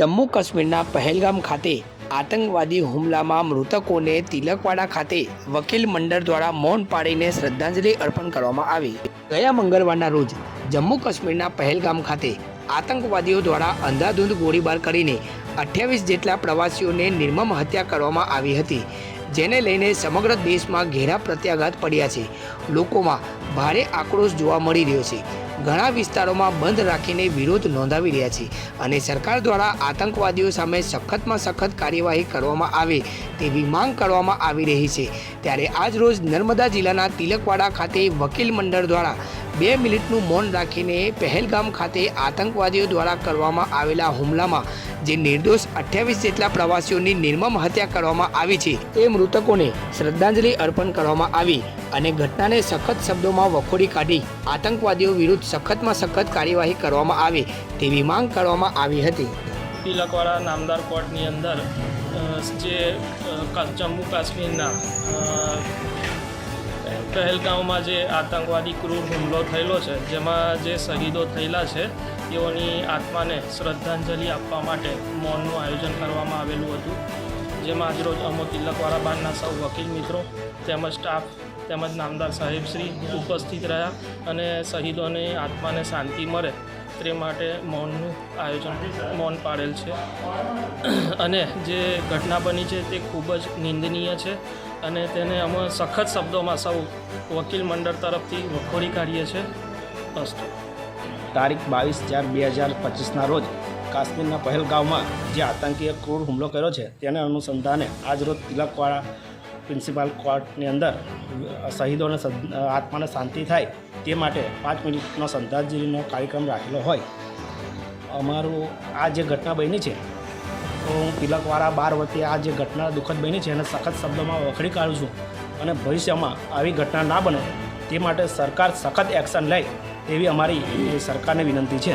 જમ્મુ કાશ્મીરના પહેલગામ ખાતે આતંકવાદી હુમલામાં મૃતકોને તિલકવાડા ખાતે વકીલ મંડળ દ્વારા મૌન પાડીને શ્રદ્ધાંજલિ અર્પણ કરવામાં આવી. ગયા મંગળવારના રોજ જમ્મુ કાશ્મીરના પહેલગામ ખાતે આતંકવાદીઓ દ્વારા અંધાધૂંધ ગોળીબાર કરીને અઠ્યાવીસ જેટલા પ્રવાસીઓને નિર્મમ હત્યા કરવામાં આવી હતી, જેને લઈને સમગ્ર દેશમાં ઘેરા પ્રત્યાઘાત પડ્યા છે. લોકોમાં ભારે આક્રોશ જોવા મળી રહ્યો છે. ઘણા વિસ્તારોમાં બંધ રાખીને વિરોધ નોંધાવી રહ્યા છે અને સરકાર દ્વારા આતંકવાદીઓ સામે સખતમાં સખત કાર્યવાહી કરવામાં આવે તેવી માંગ કરવામાં આવી રહી છે. ત્યારે આજ રોજ નર્મદા જિલ્લાના તિલકવાડા ખાતે વકીલ મંડળ દ્વારા બે મિનિટનું મૌન રાખીને પહેલગામ ખાતે આતંકવાદીઓ દ્વારા કરવામાં આવેલા હુમલામાં જે નિર્દોષ અઠ્યાવીસ જેટલા પ્રવાસીઓની નિર્મમ હત્યા કરવામાં આવી છે તે મૃતકોને શ્રદ્ધાંજલિ અર્પણ કરવામાં આવી અને ઘટનાને સખત શબ્દોમાં વખોડી કાઢી આતંકવાદીઓ વિરુદ્ધ સખતમાં સખત કાર્યવાહી કરવામાં આવે તેવી માંગ કરવામાં આવી હતી. તિલકવાડા નામદાર કોર્ટની અંદર જે જમ્મુ કાશ્મીરના પહેલગાંવમાં જે આતંકવાદી ક્રૂર હુમલો થયેલો છે, જેમાં જે શહીદો થયેલા છે, તેઓની આત્માને શ્રદ્ધાંજલિ આપવા માટે મૌનનું આયોજન કરવામાં આવેલું હતું. જેમાં આજરોજ અમો તિલકવાડા બારના સૌ વકીલ મિત્રો તેમજ સ્ટાફ તેમજ નામદાર સાહેબ શ્રી ઉપસ્થિત રહ્યા અને શહીદોને આત્માને શાંતિ મળે તે માટે મૌનનું આયોજન, મૌન પાડેલ છે. અને જે ઘટના બની છે તે ખૂબ જ નિંદનીય છે અને તેને અમે સખત શબ્દોમાં સૌ વકીલ મંડળ તરફથી વખોડી કાઢીએ છીએ બસ. તારીખ બાવીસ ચાર બે હજાર પચીસના રોજ કાશ્મીરના પહેલગાંવમાં જે આતંકીએ ક્રૂર હુમલો કર્યો છે તેને અનુસંધાને આજરોજ તિલકવાડા પ્રિન્સિપાલ કોર્ટની અંદર શહીદોને આત્માને શાંતિ થાય તે માટે પાંચ મિનિટનો શ્રદ્ધાંજલિનો કાર્યક્રમ રાખેલો હોય. અમારું આ જે ઘટના બની છે, તો હું તિલકવાળા બાર વતી આ જે ઘટના દુઃખદ બની છે એને સખત શબ્દોમાં વખડી કાઢું છું અને ભવિષ્યમાં આવી ઘટના ના બને તે માટે સરકાર સખત એક્શન લે તેવી અમારી સરકારને વિનંતી છે.